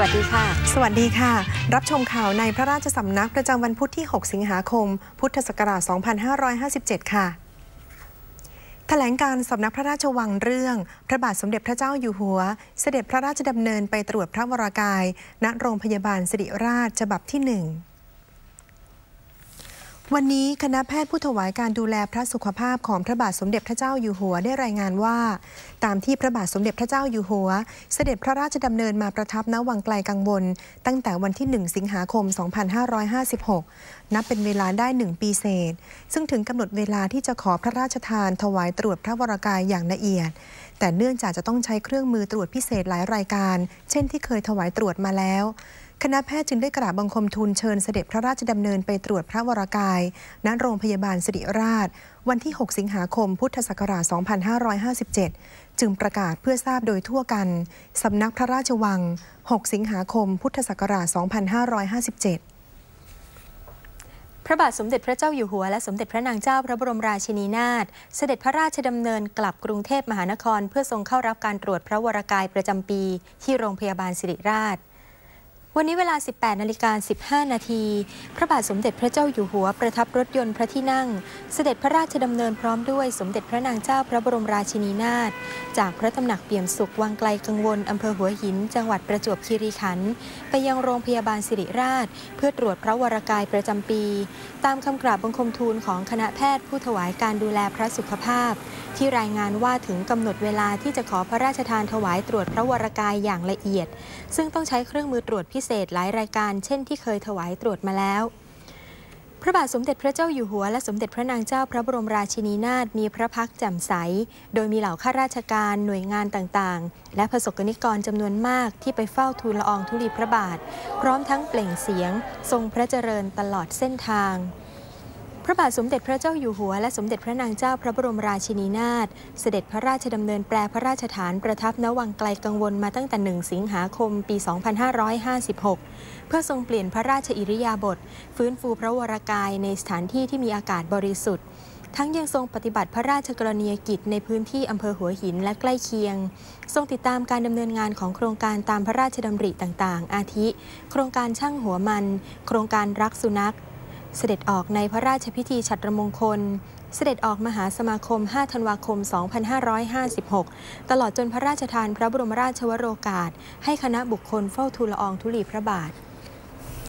วัสดีค่ะ สวัสดีค่ะ รับชมข่าวในพระราชสำนักประจำวันพุธที่ 6 สิงหาคม พุทธศักราช 2557 ค่ะแถลงการสำนักพระราชวังเรื่อง พระบาทสมเด็จพระเจ้าอยู่หัว เสด็จพระราชดำเนินไปตรวจพระวรากาย ณโรงพยาบาลสิริราชฉบับที่หนึ่ง วันนี้คณะแพทย์ผู้ถวายการดูแลพระสุขภาพของพระบาทสมเด็จพระเจ้าอยู่หัวได้รายงานว่า ตามที่พระบาทสมเด็จพระเจ้าอยู่หัว เสด็จพระราชดำเนินมาประทับณวังไกลกังวล ตั้งแต่วันที่ 1 สิงหาคม 2556 นับเป็นเวลาได้ 1 ปีเศษ ซึ่งถึงกำหนดเวลาที่จะขอพระราชทานถวายตรวจพระวรากายอย่างละเอียด แต่เนื่องจากจะต้องใช้เครื่องมือตรวจพิเศษหลายรายการ เช่นที่เคยถวายตรวจมาแล้ว คณะแพทย์จึงได้กราบบังคมทูลเชิญเสด็จพระราชดำเนินไปตรวจพระวรากาย ณ โรงพยาบาลสิริราช วันที่ 6 สิงหาคม พุทธศักราช 2557 จึงประกาศเพื่อทราบโดยทั่วกัน สำนักพระราชวัง 6 สิงหาคม พุทธศักราช 2557พระบาทสมเด็จพระเจ้าอยู่หัวและสมเด็จพระนางเจ้าพระบรมราชินีนาถเสด็จพระราชดำเนินกลับกรุงเทพมหานคร เพื่อทรงเข้ารับการตรวจพระวรากายประจำปี ที่โรงพยาบาลสิริราช วันนี้เวลา 18 นาฬิกา 15 นาที พระบาทสมเด็จพระเจ้าอยู่หัวประทับรถยนต์พระที่นั่ง เสด็จพระราชดำเนินพร้อมด้วยสมเด็จพระนางเจ้าพระบรมราชินีนาถ จากพระตำหนักเปี่ยมสุขวังไกลกังวลอำเภอหัวหิน จังหวัดประจวบคีรีขันธ์ไปยังโรงพยาบาลสิริราช เพื่อตรวจพระวรากายประจำปี ตามคำกราบบังคมทูลของคณะแพทย์ผู้ถวายการดูแลพระสุขภาพ ที่รายงานว่าถึงกำหนดเวลาที่จะขอพระราชทานถวายตรวจพระวรากายอย่างละเอียด ซึ่งต้องใช้เครื่องมือตรวจพิเศษหลายรายการเช่นที่เคยถวายตรวจมาแล้วพระบาทสมเด็จพระเจ้าอยู่หัวและสมเด็จพระนางเจ้าพระบรมราชินีนาถมีพระพักแจ่มใส โดยมีเหล่าข้าราชการหน่วยงานต่างๆ และประสบกนิกรจำนวนมากที่ไปเฝ้าทูลละอองธุลีพระบาท พร้อมทั้งเปล่งเสียง ทรงพระเจริญตลอดเส้นทาง ระบาทสมเด็จพระเจ้าอยู่หัว และสมเด็จพระนางเจ้าพระบรมราชินีนาถเสด็จพระราชดำเนินแปลพระราชฐานประทับณวังไกลกังวลมาตั้งแต่ 1 สิงหาคมปี 2556 เพื่อทรงเปลี่ยนพระราชอิริยาบถฟื้นฟูพระวรากายในสถานที่ที่มีอากาศบริสุทธิ์ ทั้งยังทรงปฏิบัติพระราชกรณียกิจในพื้นที่อำเภอหัวหินและใกล้เคียง ทรงติดตามการดำเนินงานของโครงการตามพระราชดำริต่างๆ อาทิ โครงการช่างหัวมัน โครงการรักสุนัข เสด็จออกในพระราชพิธีฉัตรมงคล เสด็จออกมหาสมาคม 5 ธันวาคม 2556 ตลอดจนพระราชทานพระบรมราชวโรกาส ให้คณะบุคคลเฝ้าทูลละอองธุลีพระบาท